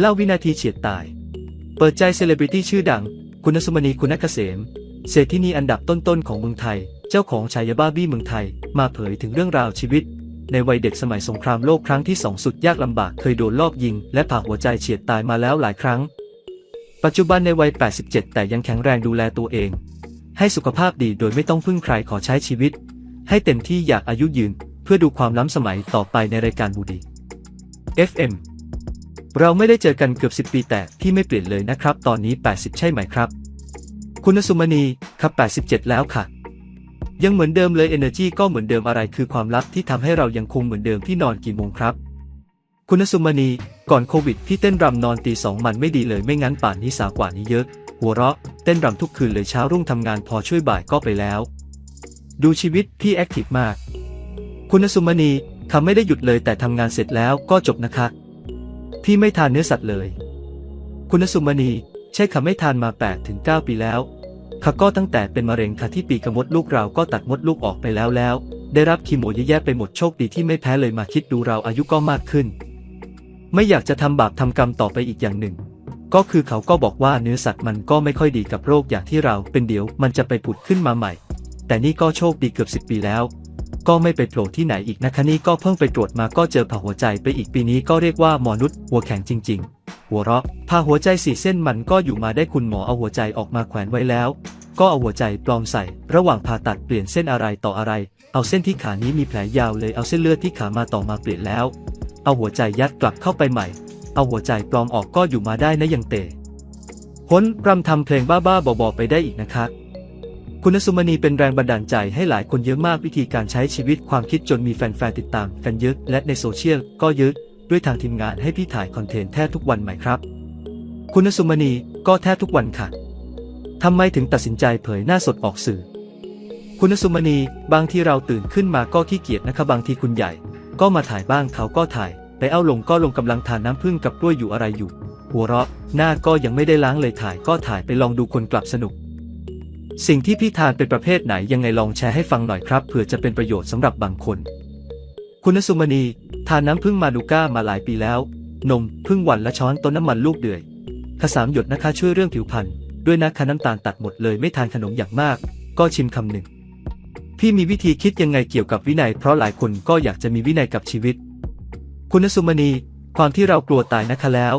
เล่าวินาทีเฉียดตาย เปิดใจเซเลบริตี้ชื่อดัง คุณสมณีคุณเกษม เศรษฐินีอันดับต้นๆของเมืองไทย เจ้าของฉายาบ้าบี้เมืองไทย มาเผยถึงเรื่องราวชีวิต ในวัยเด็กสมัยสงครามโลกครั้งที่สองสุดยากลำบากเคยโดนลอบยิง และผ่าหัวใจเฉียดตายมาแล้วหลายครั้ง ปัจจุบันในวัย 87 แต่ยังแข็งแรงดูแลตัวเอง ให้สุขภาพดีโดยไม่ต้องพึ่งใครขอใช้ชีวิต ให้เต็มที่อยากอายุยืน เพื่อดูความล้ำสมัยต่อไปในรายการบูดี FM เราไม่ได้เจอกันเกือบ 10 ปีแต่พี่ไม่เปลี่ยนเลยนะครับ ตอนนี้ 80 ใช่ไหมครับ คุณสุมณีครับ 87 แล้วค่ะ ยังเหมือนเดิมเลย Energy ก็เหมือนเดิมอะไรคือความลับที่ทำให้เรายังคงเหมือนเดิมที่นอนกี่โมงครับ คุณสุมณีก่อนโควิดพี่เต้นรำนอนตีสองมันไม่ดีเลยไม่งั้นป่านนี้สาวกว่านี้เยอะ หัวเราะเต้นรำทุกคืนเลยเช้ารุ่งทำงานพอช่วยบ่ายก็ไปแล้ว ดูชีวิตพี่แอคทีฟมาก คุณสุมณีคำไม่ได้หยุดเลยแต่ทำงานเสร็จแล้วก็จบนะคะ พี่ไม่ทานเนื้อสัตว์เลย คุณสุมณีใช่ค่ะไม่ทานมา8ถึง9ปีแล้วค่ะก็ตั้งแต่เป็นมะเร็งค่ะที่ปีกมดลูกเราก็ตัดมดลูกออกไปแล้วแล้ว ได้รับคีโมเยอะแยะไปหมดโชคดีที่ไม่แพ้เลยมาคิดดูเราอายุก็มากขึ้น ไม่อยากจะทำบาปทำกรรมต่อไปอีกอย่างหนึ่ง ก็คือเขาก็บอกว่าเนื้อสัตว์มันก็ไม่ค่อยดีกับโรคอย่างที่เราเป็นเดี๋ยวมันจะไปผุดขึ้นมาใหม่ แต่นี่ก็โชคดีเกือบสิบปีแล้ว ก็ไม่ไปโผล่ที่ไหนอีกนะคะนี่ก็เพิ่งไปตรวจมาก็เจอผ่าหัวใจไปอีกปีนี้ก็เรียกว่าหมอนุษย์หัวแข็งจริง ๆ หัวเราะผ่าหัวใจสี่เส้นมันก็อยู่มาได้คุณหมอเอาหัวใจออกมาแขวนไว้แล้ว ก็เอาหัวใจปลอมใส่ ระหว่างผ่าตัดเปลี่ยนเส้นอะไรต่ออะไร เอาเส้นที่ขานี้มีแผลยาวเลยเอาเส้นเลือดที่ขามาต่อมาเปลี่ยนแล้ว เอาหัวใจยัดกลับเข้าไปใหม่ เอาหัวใจปลอมออกก็อยู่มาได้นะยังเตะพ้นรำทำเพลงบ้าๆบอๆไปได้อีกนะคะ คุณสุมณีเป็นแรงบันดาลใจให้หลายคนเยอะมากวิธีการใช้ชีวิตความคิดจนมีแฟนๆติดตามกันเยอะ และในโซเชียลก็เยอะ ด้วยทางทีมงานให้พี่ถ่ายคอนเทนต์แทบทุกวันไหมครับ คุณสุมณีก็แทบทุกวันค่ะทำไมถึงตัดสินใจเผยหน้าสดออกสื่อ คุณสุมณีบางทีเราตื่นขึ้นมาก็ขี้เกียจนะคะบางทีคุณใหญ่ ก็มาถ่ายบ้างเขาก็ถ่าย ไปเอาลงก็ลงกำลังทานน้ำผึ้งกับกล้วยอยู่อะไรอยู่ หัวเราะหน้าก็ยังไม่ได้ล้างเลยถ่ายก็ถ่ายไปลองดูคนกลับสนุก สิ่งที่พี่ทานเป็นประเภทไหนยังไงลองแชร์ให้ฟังหน่อยครับเผื่อจะเป็นประโยชน์สำหรับบางคน คุณสุมณี ทานน้ำผึ้งมาดูก้ามาหลายปีแล้ว นมผึ้งวันละช้อนต้นน้ำมันลูกเดือยขสามหยดนะคะช่วยเรื่องผิวพรรณด้วยนะคะน้ำตาลตัดหมดเลยไม่ทานขนมอย่างมาก ก็ชิมคำหนึ่ง พี่มีวิธีคิดยังไงเกี่ยวกับวินัย เพราะหลายคนก็อยากจะมีวินัยกับชีวิต คุณสุมณี ความที่เรากลัวตายนะคะแล้ว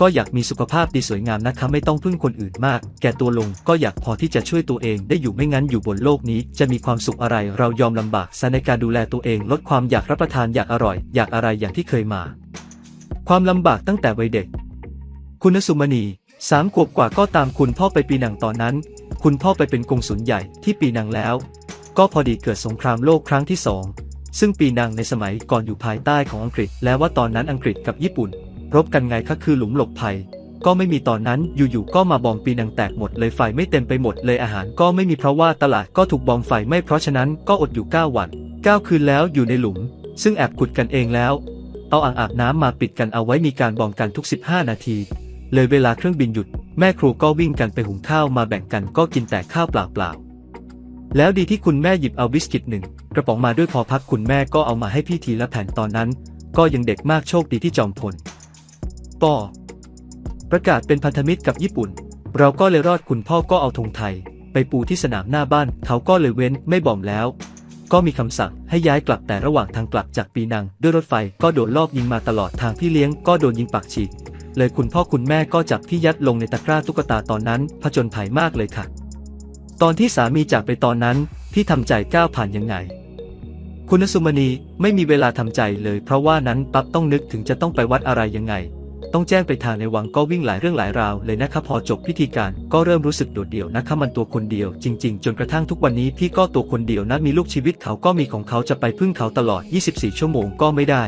ก็อยากมีสุขภาพดีสวยงามนะคะไม่ต้องพึ่งคนอื่นมาก แก่ตัวลงก็อยากพอที่จะช่วยตัวเองได้อยู่ไม่งั้นอยู่บนโลกนี้ จะมีความสุขอะไรเรายอมลำบากซะในการดูแลตัวเอง ลดความอยากรับประทานอยากอร่อย อยากอะไรอย่างที่เคยมา ความลำบากตั้งแต่วัยเด็ก คุณสุมณีสามขวบกว่าก็ตามคุณพ่อไปปีนังตอนนั้น คุณพ่อไปเป็นกงสุลใหญ่ที่ปีนังแล้ว ก็พอดีเกิดสงครามโลกครั้งที่สองซึ่งปีนังในสมัยก่อนอยู่ภายใต้ของอังกฤษ และว่าตอนนั้นอังกฤษกับญี่ปุ่น รบกันไงคะคือหลุมหลบภัย ก็ไม่มีตอนนั้นอยู่ๆก็มาบอมปีนังแตกหมดเลยไฟไม่เต็มไปหมดเลยอาหารก็ไม่มีเพราะว่าตลาดก็ถูกบอมไฟไม่เพราะฉะนั้นก็อดอยู่ 9 วัน 9 คืนแล้วอยู่ในหลุม ซึ่งแอบขุดกันเองแล้ว เอาอ่างอาบน้ำมาปิดกันเอาไว้มีการบอมกันทุก 15 นาที เลยเวลาเครื่องบินหยุด แม่ครูก็วิ่งกันไปหุงข้าวมาแบ่งกันก็กินแต่ข้าวเปล่าๆแล้วดีที่คุณแม่หยิบเอาบิสกิตหนึ่งกระป๋องมาด้วยพอพักคุณแม่ก็เอามาให้พี่ทีละแผ่นตอนนั้น ก็ยังเด็กมากโชคดีที่จอมพล ปอประกาศเป็นพันธมิตรกับญี่ปุ่น เราก็เลยรอดคุณพ่อก็เอาธงไทย ไปปูที่สนามหน้าบ้านเขาก็เลยเว้นไม่บอมแล้ว ก็มีคำสั่งให้ย้ายกลับแต่ระหว่างทางกลับจากปีนัง ด้วยรถไฟก็โดนลอบยิงมาตลอดทางพี่เลี้ยงก็โดนยิงปากฉีกเลยคุณพ่อคุณแม่ก็จับพี่ยัดลงในตะกร้าตุ๊กตาตอนนั้นผจญภัยมากเลยค่ะ ตอนที่สามีจากไปตอนนั้นพี่ทำใจก้าวผ่านยังไง คุณสุมณีไม่มีเวลาทำใจเลยเพราะว่านั้นปั๊บต้องนึกถึงจะต้องไปวัดอะไรยังไง ต้องแจ้งไปทางในวังก็วิ่งหลายเรื่องหลายราวเลยนะคะพอจบพิธีการก็เริ่มรู้สึกโดดเดี่ยวนะคะมันตัวคนเดียว จริง ๆ จนกระทั่งทุกวันนี้พี่ก็ตัวคนเดียวนะมีลูกชีวิตเขาก็มีของเขาจะไปพึ่งเขาตลอด 24 ชั่วโมงก็ไม่ได้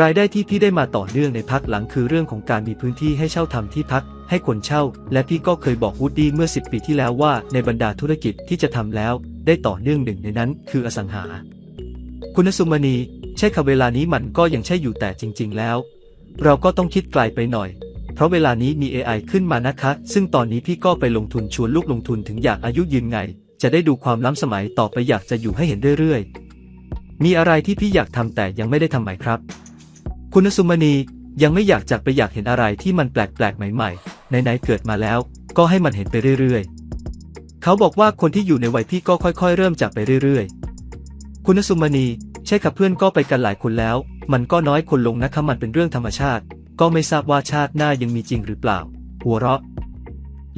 รายได้ที่พี่ได้มาต่อเนื่องในพักหลังคือเรื่องของการมีพื้นที่ให้เช่าทำที่พัก ให้คนเช่า และพี่ก็เคยบอกวูดดี้เมื่อ 10 ปีที่แล้วว่า ในบรรดาธุรกิจที่จะทำแล้ว ได้ต่อเนื่องหนึ่งในนั้น คืออสังหา คุณสุมณีใช่ค่ะเวลานี้มันก็ยังใช่อยู่แต่จริง ๆ แล้ว เราก็ต้องคิดไกลไปหน่อย เพราะเวลานี้มี AI ขึ้นมานะคะ ซึ่งตอนนี้พี่ก็ไปลงทุนชวนลูกลงทุนถึงอยากอายุยืนไง จะได้ดูความล้ำสมัยต่อไปอยากจะอยู่ให้เห็นเรื่อยๆ มีอะไรที่พี่อยากทำแต่ยังไม่ได้ทำไหมครับ คุณสุมณียังไม่อยากจากไปอยากเห็นอะไรที่มันแปลกๆใหม่ๆไหนๆเกิดมาแล้ว ก็ให้มันเห็นไปเรื่อยๆ เขาบอกว่าคนที่อยู่ในวัยพี่ก็ค่อยๆ เริ่มจากไปเรื่อยๆ คุณสุมณีใช่ครับเพื่อนก็ไปกันหลายคนแล้ว มันก็น้อยคนลงนะคะมันเป็นเรื่องธรรมชาติ ก็ไม่ทราบว่าชาติหน้ายังมีจริงหรือเปล่า หัวเราะ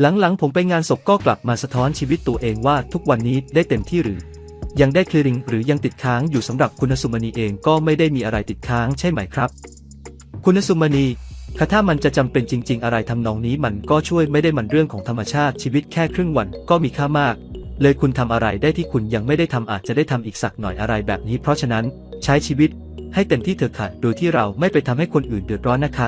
หลังๆ ผมไปงานศพก็กลับมาสะท้อนชีวิตตัวเองว่าทุกวันนี้ได้เต็มที่หรือ ยังได้คลีริงหรือยังติดค้างอยู่สำหรับคุณสุมณีเองก็ไม่ได้มีอะไรติดค้างใช่ไหมครับ คุณสุมณีค่ะถ้ามันจะจำเป็นจริง ๆ อะไรทำนองนี้มันก็ช่วยไม่ได้มันเรื่องของธรรมชาติชีวิตแค่ครึ่งวันก็มีค่ามาก เลยคุณทำอะไรได้ที่คุณยังไม่ได้ทำอาจจะได้ทำอีกสักหน่อยอะไรแบบนี้ เพราะฉะนั้นใช้ชีวิต ให้เต็มที่เถอะค่ะ โดยที่เราไม่ไปทำให้คนอื่นเดือดร้อนนะคะ